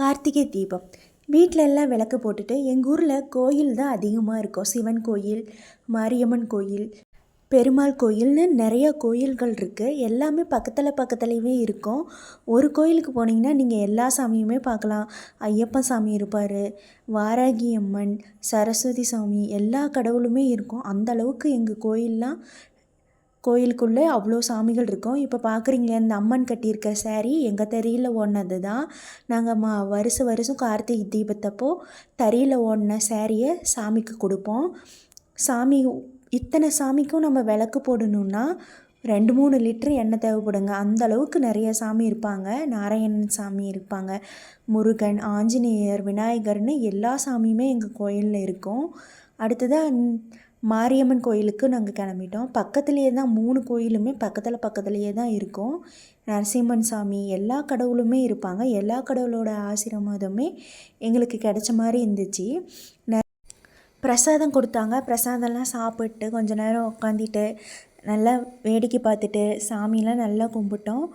கார்த்திகை தீபம். வீட்டில் எல்லாம் விளக்கு போட்டுட்டு எங்கள் ஊரில் கோயில் தான் அதிகமாக இருக்கும். சிவன் கோயில் மாரியம்மன் கோயில் பெருமாள் கோயில்னு நிறைய கோயில்கள் இருக்குது எல்லாமே பக்கத்தில் பக்கத்துலேயுமே இருக்கும். ஒரு கோயிலுக்கு போனீங்கன்னா நீங்கள் எல்லா சாமியுமே பார்க்கலாம். ஐயப்பன் சாமி இருப்பார் வாராகி அம்மன் சரஸ்வதி சாமி எல்லா கடவுளுமே இருக்கும். அந்த அளவுக்கு எங்கள் கோயிலெலாம் கோயிலுக்குள்ளே அவ்வளோ சாமிகள் இருக்கும். இப்போ பார்க்குறீங்களே இந்த அம்மன் கட்டியிருக்க சேரீ எங்கள் தறியில் ஓடினது தான். நாங்கள் மா வருஷம் வருஷம் கார்த்திகை தீபத்தப்போ தறியில் ஓடின சாரியை சாமிக்கு கொடுப்போம். சாமி இத்தனை சாமிக்கும் நம்ம விளக்கு போடணுன்னா ரெண்டு மூணு லிட்டரு எண்ணெய் தேவைப்படுங்க. அந்த அளவுக்கு நிறைய சாமி இருப்பாங்க. நாராயணன் சாமி இருப்பாங்க. முருகன் ஆஞ்சநேயர் விநாயகர்னு எல்லா சாமியுமே எங்கள் கோயிலில் இருக்கும். அடுத்ததாக மாரியம்மன் கோயிலுக்கு நாங்கள் கிளம்பிட்டோம். பக்கத்துலேயே தான் மூணு கோயிலுமே பக்கத்தில் பக்கத்துலேயே தான் இருக்கும். நரசிம்மன் சாமி எல்லா கடவுளுமே இருப்பாங்க. எல்லா கடவுளோட ஆசீர்வாதமே எங்களுக்கு கிடைச்ச மாதிரி இருந்துச்சு. பிரசாதம் கொடுத்தாங்க. பிரசாதம்லாம் சாப்பிட்டு கொஞ்ச நேரம் உட்காந்துட்டு நல்லா வேடிக்கை பார்த்துட்டு சாமிலாம் நல்லா கும்பிட்டோம்.